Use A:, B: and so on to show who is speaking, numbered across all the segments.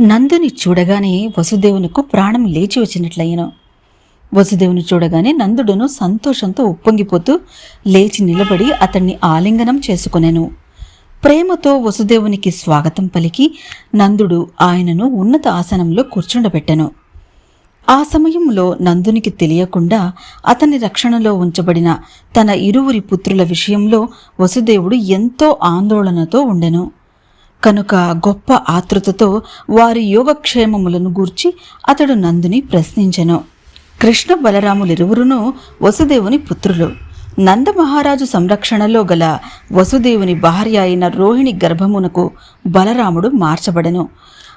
A: నందుని చూడగానే వసుదేవునికు ప్రాణం లేచి వచ్చినట్లయ్యను. వసుదేవుని చూడగానే నందుడును సంతోషంతో ఉప్పొంగిపోతూ లేచి నిలబడి అతన్ని ఆలింగనం చేసుకునేను. ప్రేమతో వసుదేవునికి స్వాగతం పలికి నందుడు ఆయనను ఉన్నత ఆసనంలో కూర్చుండబెట్టెను. ఆ సమయంలో నందునికి తెలియకుండా అతని రక్షణలో ఉంచబడిన తన ఇరువురి పుత్రుల విషయంలో వసుదేవుడు ఎంతో ఆందోళనతో ఉండెను. కనుక గొప్ప ఆతృతతో వారి యోగక్షేమములను గూర్చి అతడు నందుని ప్రశ్నించెను. కృష్ణ బలరాములిరువురును వసుదేవుని పుత్రులు. నందమహారాజు సంరక్షణలో గల వసుదేవుని భార్య అయిన రోహిణి గర్భమునకు బలరాముడు మార్చబడెను.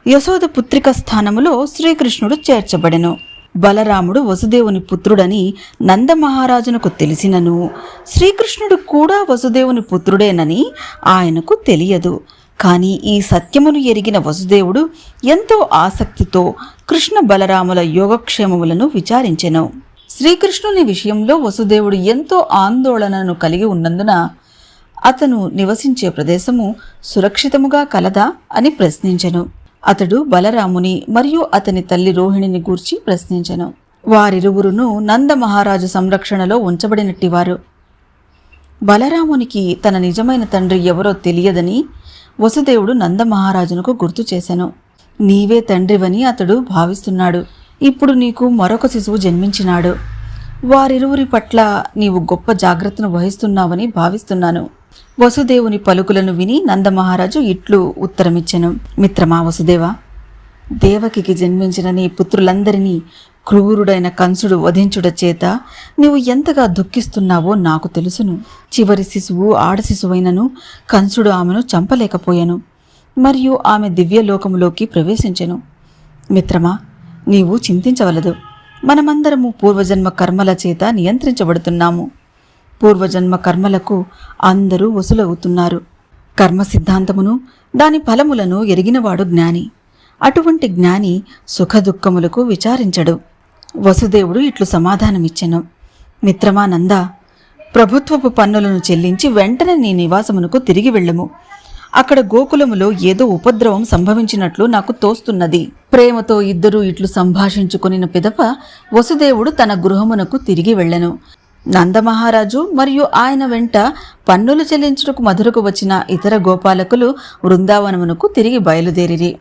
A: యశోద పుత్రిక స్థానములో శ్రీకృష్ణుడు చేర్చబడెను. బలరాముడు వసుదేవుని పుత్రుడని నందమహారాజునకు తెలిసినను. శ్రీకృష్ణుడు కూడా వసుదేవుని పుత్రుడేనని ఆయనకు తెలియదు. కానీ ఈ సత్యమును ఎరిగిన వసుదేవుడు ఎంతో ఆసక్తితో కృష్ణ బలరాముల యోగక్షేమములను విచారించెను. శ్రీకృష్ణుని విషయంలో వసుదేవుడు ఎంతో ఆందోళనను కలిగి ఉన్నందున అతను నివసించే ప్రదేశము సురక్షితముగా కలదా అని ప్రశ్నించెను. అతడు బలరాముని మరియు అతని తల్లి రోహిణిని గూర్చి ప్రశ్నించెను. వారిరువురును నందమహారాజు సంరక్షణలో ఉంచబడినట్టివారు. బలరామునికి తన నిజమైన తండ్రి ఎవరో తెలియదని వసుదేవుడు నందమహారాజునకు గుర్తు చేశాను. నీవే తండ్రివని అతడు భావిస్తున్నాడు. ఇప్పుడు నీకు మరొక శిశువు జన్మించినాడు. వారిరువురి పట్ల నీవు గొప్ప జాగ్రత్తను వహిస్తున్నావని భావిస్తున్నాను. వసుదేవుని పలుకులను విని నందమహారాజు ఇట్లు ఉత్తరమిచ్చెను. మిత్రమా వసుదేవ దేవకికి జన్మించిన నీ పుత్రులందరినీ క్రూరుడైన కంసుడు వధించుట చేత నీవు ఎంతగా దుఃఖిస్తున్నావో నాకు తెలుసును. చివరి శిశువు ఆడ శిశువైనను కంసుడు ఆమెను చంపలేకపోయాను. మరియు ఆమె దివ్యలోకములోకి ప్రవేశించెను. మిత్రమా నీవు చింతించవలదు. మనమందరము పూర్వజన్మ కర్మల చేత నియంత్రించబడుతున్నాము. పూర్వజన్మ కర్మలకు అందరూ వసులవుతున్నారు. కర్మ సిద్ధాంతమును దాని ఫలములను ఎరిగినవాడు జ్ఞాని. అటువంటి జ్ఞాని సుఖదుఖములకు విచారించడు. వసుదేవుడు ఇట్లు సమాధానమిచ్చెను. మిత్రమా నంద ప్రభుత్వపు పన్నులను చెల్లించి వెంటనే నీ నివాసమునకు తిరిగి వెళ్ళము. అక్కడ గోకులములో ఏదో ఉపద్రవం సంభవించినట్లు నాకు తోస్తున్నది. ప్రేమతో ఇద్దరూ ఇట్లు సంభాషించుకునిన పిదప వసుదేవుడు తన గృహమునకు తిరిగి వెళ్ళెను. నందమహారాజు మరియు ఆయన వెంట పన్నులు చెల్లించుటకు మధురకు వచ్చిన ఇతర గోపాలకులు వృందావనమునకు తిరిగి బయలుదేరిరి.